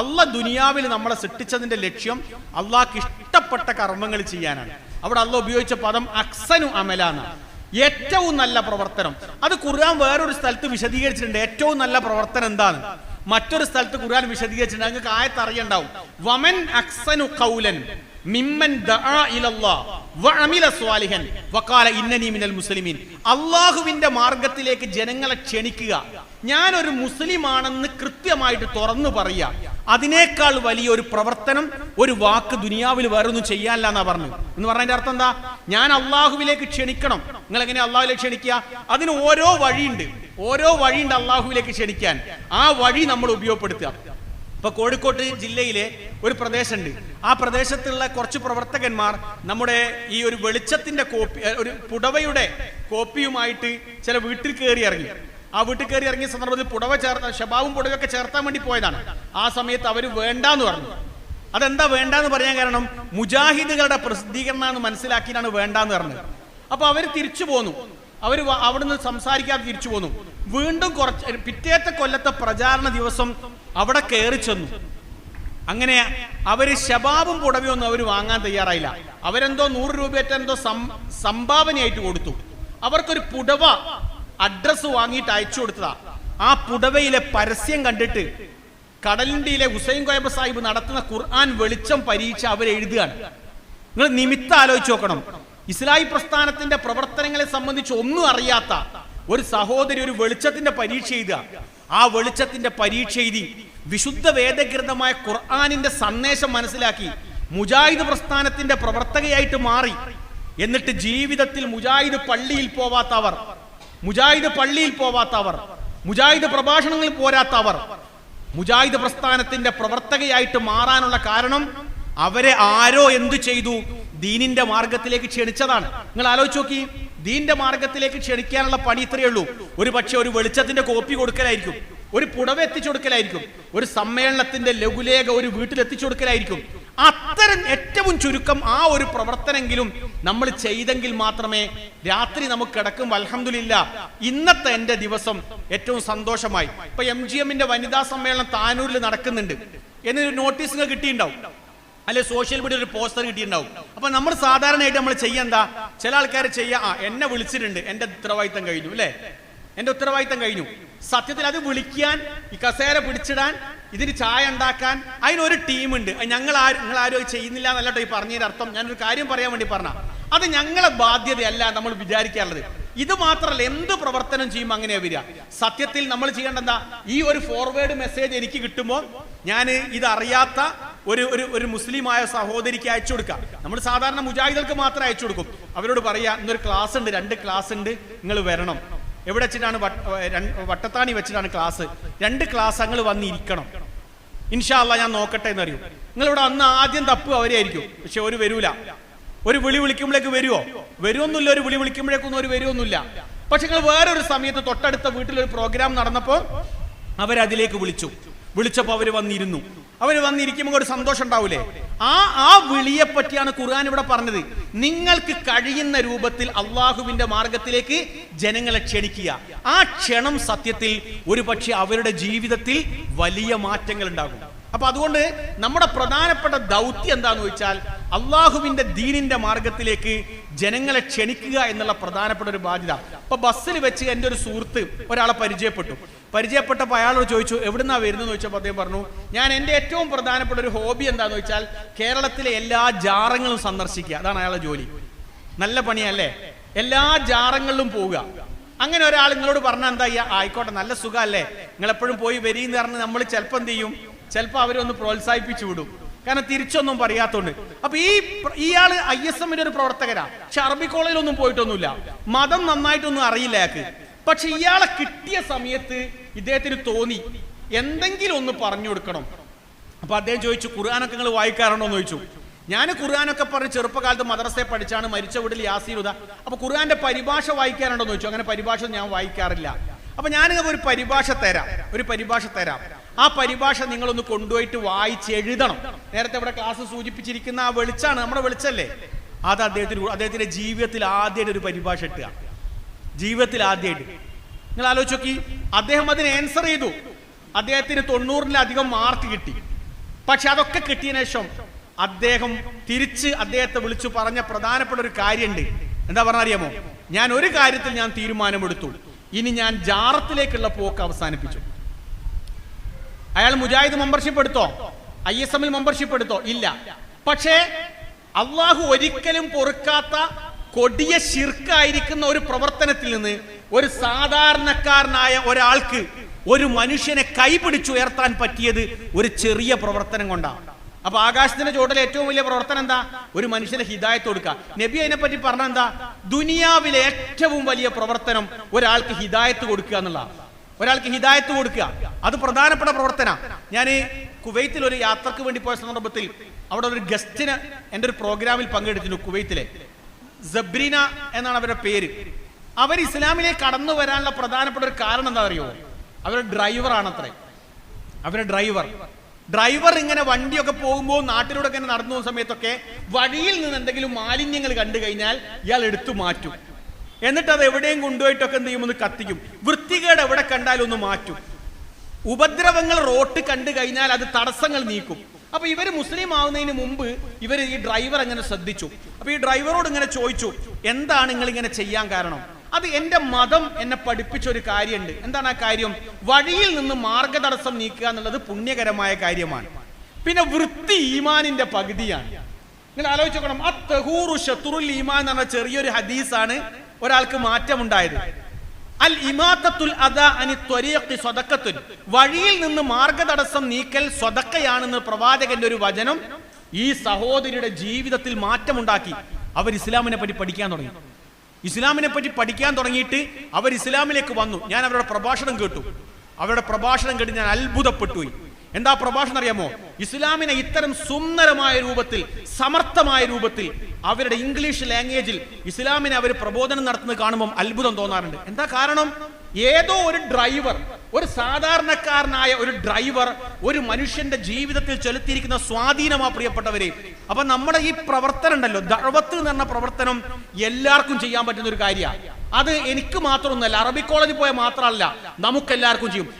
അല്ല ദുനിയാവിൽ നമ്മളെ സൃഷ്ടിച്ചതിന്റെ ലക്ഷ്യം അള്ളാഹ്ക്ക് ഇഷ്ടപ്പെട്ട കർമ്മങ്ങൾ ചെയ്യാനാണ്. അവിടെ അല്ല ഉപയോഗിച്ച പദം അക്സനു അമലാണ് ഏറ്റവും നല്ല പ്രവർത്തനം. അത് ഖുർആൻ വേറൊരു സ്ഥലത്ത് വിശദീകരിച്ചിട്ടുണ്ട്. ഏറ്റവും നല്ല പ്രവർത്തനം എന്താണ്? മറ്റൊരു സ്ഥലത്ത് ഖുർആൻ വിശദീകരിച്ചിട്ടുണ്ട്. ആയത്ത് അറിയണ്ടാവും. വമൻ അക്സനു ഖൗലൻ മിമ്മൻ മിനൽ മുസ്ലിമീൻ. അള്ളാഹുവിന്റെ മാർഗത്തിലേക്ക് ജനങ്ങളെ ക്ഷണിക്കുക. ഞാൻ ഒരു മുസ്ലിമാണെന്ന് കൃത്യമായിട്ട് തുറന്നു പറയുക. അതിനേക്കാൾ വലിയ ഒരു പ്രവർത്തനം ഒരു വാക്ക് ദുനിയാവിൽ വേറൊന്നും ചെയ്യാനില്ല എന്നാ പറഞ്ഞു എന്ന് പറഞ്ഞതിന്റെ അർത്ഥം എന്താ? ഞാൻ അള്ളാഹുവിലേക്ക് ക്ഷണിക്കണം. നിങ്ങൾ എങ്ങനെ അള്ളാഹുലേക്ക് ക്ഷണിക്കുക? അതിന് ഓരോ വഴിയുണ്ട്. ഓരോ വഴിയുണ്ട് അള്ളാഹുവിലേക്ക് ക്ഷണിക്കാൻ. ആ വഴി നമ്മൾ ഉപയോഗപ്പെടുത്തുക. ഇപ്പൊ കോഴിക്കോട്ട് ജില്ലയിലെ ഒരു പ്രദേശമുണ്ട്. ആ പ്രദേശത്തുള്ള കുറച്ച് പ്രവർത്തകന്മാർ നമ്മുടെ ഈ ഒരു വെളിച്ചത്തിന്റെ കോപ്പി ഒരു പുടവയുടെ കോപ്പിയുമായിട്ട് ചില വീട്ടിൽ കയറി ഇറങ്ങി. ആ വീട്ടിൽ കയറി ഇറങ്ങിയ സന്ദർഭത്തിൽ പുടവ ചേർത്ത ഷബാവും പുടവയൊക്കെ ചേർത്താൻ വേണ്ടി പോയതാണ്. ആ സമയത്ത് അവർ വേണ്ടാന്ന് പറഞ്ഞു. അതെന്താ വേണ്ടാന്ന് പറയാൻ കാരണം മുജാഹിദുകളുടെ പ്രസിദ്ധീകരണം എന്ന് മനസ്സിലാക്കിയാണ് വേണ്ടാന്ന് പറഞ്ഞത്. അപ്പൊ അവർ തിരിച്ചു പോന്നു. അവർ അവിടുന്ന് സംസാരിക്കാതെ തിരിച്ചു പോന്നു. വീണ്ടും കുറച്ച് പിറ്റേത്തെ കൊല്ലത്തെ പ്രചാരണ ദിവസം അവിടെ കയറി ചെന്നു. അങ്ങനെ അവർ ശബാബും പുടവയൊന്നും അവർ വാങ്ങാൻ തയ്യാറായില്ല. അവരെന്തോ നൂറ് രൂപയേറ്റ എന്തോ സംഭാവനയായിട്ട് കൊടുത്തു. അവർക്കൊരു പുടവ അഡ്രസ് വാങ്ങിയിട്ട് അയച്ചു കൊടുത്തതാ. ആ പുടവയിലെ പരസ്യം കണ്ടിട്ട് കടലിന്റെ ഹുസൈൻ കോയബ സാഹിബ് നടത്തുന്ന ഖുർആൻ വെളിച്ചം പരീക്ഷ അവരെഴുതുകയാണ്. നിങ്ങൾ നിമിത്തം ആലോചിച്ച് നോക്കണം. ഇസ്ലാഹി പ്രസ്ഥാനത്തിന്റെ പ്രവർത്തനങ്ങളെ സംബന്ധിച്ച് ഒന്നും അറിയാത്ത ഒരു സഹോദരി ഒരു വെളിച്ചത്തിന്റെ പരീക്ഷ എഴുതുക. ആ വെളിച്ചത്തിന്റെ പരീക്ഷ എഴുതി വിശുദ്ധ വേദഗ്രന്ഥമായ ഖുർആാനിന്റെ സന്ദേശം മനസ്സിലാക്കി മുജാഹിദ് പ്രസ്ഥാനത്തിന്റെ പ്രവർത്തകയായിട്ട് മാറി. എന്നിട്ട് ജീവിതത്തിൽ മുജാഹിദ് പള്ളിയിൽ പോവാത്തവർ മുജാഹിദ് പള്ളിയിൽ പോവാത്തവർ മുജാഹിദ് പ്രഭാഷണങ്ങളിൽ പോരാത്തവർ മുജാഹിദ് പ്രസ്ഥാനത്തിന്റെ പ്രവർത്തകയായിട്ട് മാറാനുള്ള കാരണം അവരെ ആരോ എന്തു ചെയ്തു? ദീനിന്റെ മാർഗത്തിലേക്ക് ക്ഷണിച്ചതാണ്. നിങ്ങൾ ആലോചിച്ച് നോക്കി ദീന്റെ മാർഗത്തിലേക്ക് ക്ഷണിക്കാനുള്ള പണി ഇത്രയേ ഉള്ളൂ. ഒരു പക്ഷെ ഒരു വെളിച്ചത്തിന്റെ കോപ്പി കൊടുക്കലായിരിക്കും ഒരു പുടവ എത്തിച്ചു കൊടുക്കലായിരിക്കും ഒരു സമ്മേളനത്തിന്റെ ലഘുലേഖ ഒരു വീട്ടിൽ എത്തിച്ചു കൊടുക്കലായിരിക്കും. അത്തരം ഏറ്റവും ചുരുക്കം ആ ഒരു പ്രവർത്തനെങ്കിലും നമ്മൾ ചെയ്തെങ്കിൽ മാത്രമേ രാത്രി നമുക്ക് കിടക്കും. അലഹമില്ല ഇന്നത്തെ എന്റെ ദിവസം ഏറ്റവും സന്തോഷമായി. ഇപ്പൊ എം ജി എമ്മിന്റെ വനിതാ സമ്മേളനം താനൂരിൽ നടക്കുന്നുണ്ട്. എന്നൊരു നോട്ടീസ് കിട്ടിയിട്ടുണ്ടാവും. അല്ലെ സോഷ്യൽ മീഡിയ ഒരു പോസ്റ്റർ കിട്ടിയിട്ടുണ്ടാവും. അപ്പൊ നമ്മൾ സാധാരണയായിട്ട് നമ്മൾ ചെയ്യണ്ട ചില ആൾക്കാർ ചെയ്യാ ആ എന്നെ വിളിച്ചിട്ടുണ്ട് എന്റെ ഉത്തരവാദിത്തം കഴിഞ്ഞു അല്ലേ? എന്റെ ഉത്തരവാദിത്തം കഴിഞ്ഞു. സത്യത്തിൽ അത് വിളിക്കാൻ ഈ കസേര പിടിച്ചിടാൻ ഇതിന് ചായ ഉണ്ടാക്കാൻ അതിനൊരു ടീമുണ്ട്. ഞങ്ങൾ ആരും നിങ്ങൾ ആരും അത് ചെയ്യുന്നില്ല എന്നല്ല ഈ പറഞ്ഞതിന്റെ അർത്ഥം. ഞാനൊരു കാര്യം പറയാൻ വേണ്ടി പറഞ്ഞ അത് ഞങ്ങളെ ബാധ്യതയല്ല നമ്മൾ വിചാരിക്കാറുള്ളത്. ഇത് മാത്രമല്ല എന്ത് പ്രവർത്തനം ചെയ്യും അങ്ങനെ വരിക? സത്യത്തിൽ നമ്മൾ ചെയ്യേണ്ട എന്താ? ഈ ഒരു ഫോർവേഡ് മെസ്സേജ് എനിക്ക് കിട്ടുമ്പോൾ ഞാൻ ഇത് അറിയാത്ത ഒരു ഒരു ഒരു മുസ്ലിമായ സഹോദരിക്ക് അയച്ചു കൊടുക്കാം. നമ്മൾ സാധാരണ മുജാഹിദുകൾക്ക് മാത്രമേ അയച്ചു കൊടുക്കും. അവരോട് പറയാ ഇന്നൊരു ക്ലാസ് ഉണ്ട് രണ്ട് ക്ലാസ് ഉണ്ട് നിങ്ങൾ വരണം. എവിടെ വെച്ചിട്ടാണ് വട്ടത്താണി വെച്ചിട്ടാണ് ക്ലാസ്? രണ്ട് ക്ലാസ് അങ്ങൾ വന്നിരിക്കണം ഇൻഷാല്ല ഞാൻ നോക്കട്ടെ എന്ന് അറിയും നിങ്ങൾ ഇവിടെ അന്ന് ആദ്യം തപ്പ് അവരെയായിരിക്കും. പക്ഷെ ഒരു വരൂല. ഒരു വിളി വിളിക്കുമ്പോഴേക്ക് വരുമോ വരുമൊന്നുമില്ല ഒരു വിളി വിളിക്കുമ്പോഴേക്കൊന്നും ഒരു വരുമൊന്നുമില്ല പക്ഷെ നിങ്ങൾ വേറൊരു സമയത്ത് തൊട്ടടുത്ത വീട്ടിൽ ഒരു പ്രോഗ്രാം നടന്നപ്പോൾ അവരതിലേക്ക് വിളിച്ചു. വിളിച്ചപ്പോ അവർ വന്നിരുന്നു. അവർ വന്നിരിക്കുമ്പോൾ ഒരു സന്തോഷം ഉണ്ടാവൂലേ? ആ ആ വിളിയെ പറ്റിയാണ് ഖുർആൻ ഇവിടെ പറഞ്ഞത്. നിങ്ങൾക്ക് കഴിയുന്ന രൂപത്തിൽ അള്ളാഹുവിന്റെ മാർഗത്തിലേക്ക് ജനങ്ങളെ ക്ഷണിക്കുക. ആ ക്ഷണം സത്യത്തിൽ ഒരു അവരുടെ ജീവിതത്തിൽ വലിയ മാറ്റങ്ങൾ ഉണ്ടാകും. അപ്പൊ അതുകൊണ്ട് നമ്മുടെ പ്രധാനപ്പെട്ട ദൗത്യം എന്താന്ന് വെച്ചാൽ അള്ളാഹുവിന്റെ ദീനിന്റെ മാർഗത്തിലേക്ക് ജനങ്ങളെ ക്ഷണിക്കുക എന്നുള്ള പ്രധാനപ്പെട്ട ഒരു ബാധ്യത. അപ്പൊ ബസ്സിൽ വെച്ച് എന്റെ ഒരു സുഹൃത്ത് ഒരാളെ പരിചയപ്പെട്ടു. പരിചയപ്പെട്ടപ്പോൾ അയാളോട് ചോദിച്ചു എവിടുന്നാ വരുന്നത് ചോദിച്ചപ്പോൾ അദ്ദേഹം പറഞ്ഞു ഞാൻ എന്റെ ഏറ്റവും പ്രധാനപ്പെട്ട ഒരു ഹോബി എന്താന്ന് വെച്ചാൽ കേരളത്തിലെ എല്ലാ ജാറങ്ങളും സന്ദർശിക്കുക. അതാണ് അയാളുടെ ജോലി. നല്ല പണിയല്ലേ? എല്ലാ ജാറങ്ങളിലും പോവുക. അങ്ങനെ ഒരാൾ നിങ്ങളോട് പറഞ്ഞാൽ എന്താ ചെയ്യാ? ആയിക്കോട്ടെ നല്ല സുഖമല്ലേ? നിങ്ങളെപ്പോഴും പോയി വരീന്ന് പറഞ്ഞ് നമ്മൾ ചിലപ്പോൾ എന്ത് ചെയ്യും? ചിലപ്പോൾ അവരൊന്ന് പ്രോത്സാഹിപ്പിച്ചു വിടും. കാരണം തിരിച്ചൊന്നും പറയാത്തോണ്ട്. അപ്പൊ ഈ ഇയാൾ ഐ എസ് എമ്മിന്റെ ഒരു പ്രവർത്തകരാ. പക്ഷെ അറബി കോളേജിലൊന്നും പോയിട്ടൊന്നുമില്ല. മതം നന്നായിട്ടൊന്നും അറിയില്ല അയാൾക്ക്. പക്ഷെ ഇയാളെ കിട്ടിയ സമയത്ത് ഇദ്ദേഹത്തിന് തോന്നി എന്തെങ്കിലും ഒന്ന് പറഞ്ഞു കൊടുക്കണം. അപ്പൊ അദ്ദേഹം ചോദിച്ചു ഖുർആാനൊക്കെ നിങ്ങൾ വായിക്കാറുണ്ടോ? എന്ന് ചോദിച്ചു. ഞാൻ ഖുർആാനൊക്കെ പറഞ്ഞ് ചെറുപ്പകാലത്ത് മദ്രസയെ പഠിച്ചാണ് മരിച്ച വീട്ടിൽ യാസീരുത അപ്പൊ ഖുർആന്റെ പരിഭാഷ വായിക്കാറുണ്ടോ എന്ന് ചോദിച്ചു. അങ്ങനെ പരിഭാഷ ഞാൻ വായിക്കാറില്ല. അപ്പൊ ഞാൻ ഒരു പരിഭാഷ തരാം. ഒരു പരിഭാഷ തരാം. ആ പരിഭാഷ നിങ്ങളൊന്ന് കൊണ്ടുപോയിട്ട് വായിച്ച് എഴുതണം. നേരത്തെ ഇവിടെ ക്ലാസ് സൂചിപ്പിച്ചിരിക്കുന്ന ആ വെളിച്ചാണ് നമ്മുടെ വെളിച്ചല്ലേ? അത് അദ്ദേഹത്തിന് അദ്ദേഹത്തിന്റെ ജീവിതത്തിൽ ആദ്യമായിട്ട് ഒരു പരിഭാഷ ഇട്ടുക. ജീവിതത്തിൽ ആദ്യമായിട്ട് നിങ്ങൾ ആലോചിച്ച് നോക്കി അദ്ദേഹം അതിന് ആൻസർ ചെയ്തു. അദ്ദേഹത്തിന് തൊണ്ണൂറിലധികം മാർക്ക് കിട്ടി. പക്ഷെ അതൊക്കെ കിട്ടിയതിനു ശേഷം അദ്ദേഹം തിരിച്ച് അദ്ദേഹത്തെ വിളിച്ചു പറഞ്ഞ പ്രധാനപ്പെട്ട ഒരു കാര്യമുണ്ട്. എന്താ പറഞ്ഞ അറിയാമോ ഞാൻ ഒരു കാര്യത്തിൽ ഞാൻ തീരുമാനമെടുത്തു. ഇനി ഞാൻ ജാറത്തിലേക്കുള്ള പോക്ക് അവസാനിപ്പിച്ചു. അയാൾ മുജാഹിദ് മെമ്പർഷിപ്പ് എടുത്തോ? ഐ എസ് എമ്മിൽ മെമ്പർഷിപ്പ് എടുത്തോ? ഇല്ല. പക്ഷേ അള്ളാഹു ഒരിക്കലും പൊറുക്കാത്ത കൊടിയ ശിർക്കായിരിക്കുന്ന ഒരു പ്രവർത്തനത്തിൽ നിന്ന് ഒരു സാധാരണക്കാരനായ ഒരാൾക്ക് ഒരു മനുഷ്യനെ കൈപിടിച്ചുയർത്താൻ പറ്റിയത് ഒരു ചെറിയ പ്രവർത്തനം കൊണ്ടാണ്. അപ്പൊ ആകാശത്തിന്റെ ചോട്ടിലെ ഏറ്റവും വലിയ പ്രവർത്തനം എന്താ? ഒരു മനുഷ്യനെ ഹിദായത്ത് കൊടുക്കുക. നബി അതിനെ പറ്റി പറഞ്ഞ എന്താ? ദുനിയാവിലെ ഏറ്റവും വലിയ പ്രവർത്തനം ഒരാൾക്ക് ഹിദായത്ത് കൊടുക്കുക എന്നുള്ളതാണ്. ഒരാൾക്ക് ഹിദായത്ത് കൊടുക്കുക. അത് പ്രധാനപ്പെട്ട പ്രവർത്തന. ഞാൻ കുവൈത്തിൽ ഒരു യാത്രയ്ക്ക് വേണ്ടി പോയ സന്ദർഭത്തിൽ അവിടെ ഒരു ഗസ്റ്റിന് എന്റെ ഒരു പ്രോഗ്രാമിൽ പങ്കെടുത്തിരുന്നു കുവൈത്തിലെ. ജബ്രീന എന്നാണ് അവരുടെ പേര്. അവർ ഇസ്ലാമിലേക്ക് കടന്നു വരാനുള്ള പ്രധാനപ്പെട്ട ഒരു കാരണം എന്താ അറിയോ അവരുടെ ഡ്രൈവറാണ് അത്രേ അവരുടെ ഡ്രൈവർ. ഡ്രൈവർ ഇങ്ങനെ വണ്ടിയൊക്കെ പോകുമ്പോൾ നാട്ടിലൂടെ ഇങ്ങനെ നടന്നു പോകുന്ന സമയത്തൊക്കെ വഴിയിൽ നിന്ന് എന്തെങ്കിലും മാലിന്യങ്ങൾ കണ്ടു കഴിഞ്ഞാൽ ഇയാൾ എടുത്തു മാറ്റും. എന്നിട്ട് അത് എവിടെയും കൊണ്ടുപോയിട്ടൊക്കെ എന്ത് ചെയ്യും ഒന്ന് കത്തിക്കും. വൃത്തികേട് എവിടെ കണ്ടാലും ഒന്ന് മാറ്റും. ഉപദ്രവങ്ങൾ റോട്ട് കണ്ടു കഴിഞ്ഞാൽ അത് തടസ്സങ്ങൾ നീക്കും. അപ്പൊ ഇവർ മുസ്ലിം ആവുന്നതിന് മുമ്പ് ഇവർ ഈ ഡ്രൈവർ അങ്ങനെ ശ്രദ്ധിച്ചു. അപ്പൊ ഈ ഡ്രൈവറോട് ഇങ്ങനെ ചോദിച്ചു എന്താണ് നിങ്ങൾ ഇങ്ങനെ ചെയ്യാൻ കാരണം? അത് എന്റെ മതം എന്നെ പഠിപ്പിച്ച ഒരു കാര്യമുണ്ട്. എന്താണ് ആ കാര്യം? വഴിയിൽ നിന്ന് മാർഗതടസ്സം നീക്കുക എന്നുള്ളത് പുണ്യകരമായ കാര്യമാണ്. പിന്നെ വൃത്തി ഈമാനിന്റെ പകുതിയാണ്. നിങ്ങൾ ആലോചിച്ചോക്കണം ആ തെഹൂറു ഷത്തുറുൽ ഈമാൻ എന്ന് പറഞ്ഞ ചെറിയൊരു ഹദീസാണ്. ഒരാൾക്ക് മാറ്റമുണ്ടായത്. അൽ ഇമാത്തത്തുൽ അദാ അനി ത്വരീഖി സ്വതക്കത്തുൻ വഴിയിൽ നിന്ന് മാർഗതടസ്സം നീക്കൽ സ്വതക്കയാണെന്ന് പ്രവാചകന്റെ ഒരു വചനം ഈ സഹോദരിയുടെ ജീവിതത്തിൽ മാറ്റമുണ്ടാക്കി. അവർ ഇസ്ലാമിനെ പറ്റി പഠിക്കാൻ തുടങ്ങി. ഇസ്ലാമിനെ പറ്റി പഠിക്കാൻ തുടങ്ങിയിട്ട് അവർ ഇസ്ലാമിലേക്ക് വന്നു. ഞാൻ അവരുടെ പ്രഭാഷണം കേട്ടു. അവരുടെ പ്രഭാഷണം കേട്ട് ഞാൻ അത്ഭുതപ്പെട്ടു. എന്താ പ്രഭാഷണം അറിയാമോ? ഇസ്ലാമിനെ ഇത്തരം സുന്ദരമായ രൂപത്തിൽ സമർത്ഥമായ രൂപത്തിൽ അവരുടെ ഇംഗ്ലീഷ് ലാംഗ്വേജിൽ ഇസ്ലാമിനെ അവർ പ്രബോധനം നടത്തുന്നത് കാണുമ്പോൾ അത്ഭുതം തോന്നാറുണ്ട്. എന്താ കാരണം? ഏതോ ഒരു ഡ്രൈവർ ഒരു സാധാരണക്കാരനായ ഒരു ഡ്രൈവർ ഒരു മനുഷ്യന്റെ ജീവിതത്തിൽ ചെലുത്തിയിരിക്കുന്ന സ്വാധീനമാ പ്രിയപ്പെട്ടവരെ. അപ്പൊ നമ്മുടെ ഈ പ്രവർത്തനം ഉണ്ടല്ലോ ദഴവത്ത് എന്ന് പറഞ്ഞ പ്രവർത്തനം എല്ലാവർക്കും ചെയ്യാൻ പറ്റുന്ന ഒരു കാര്യമാണ് അത് എനിക്ക് മാത്രമൊന്നുമല്ല അറബി കോളേജിൽ പോയാൽ മാത്രമല്ല നമുക്ക് എല്ലാവർക്കും ചെയ്യും.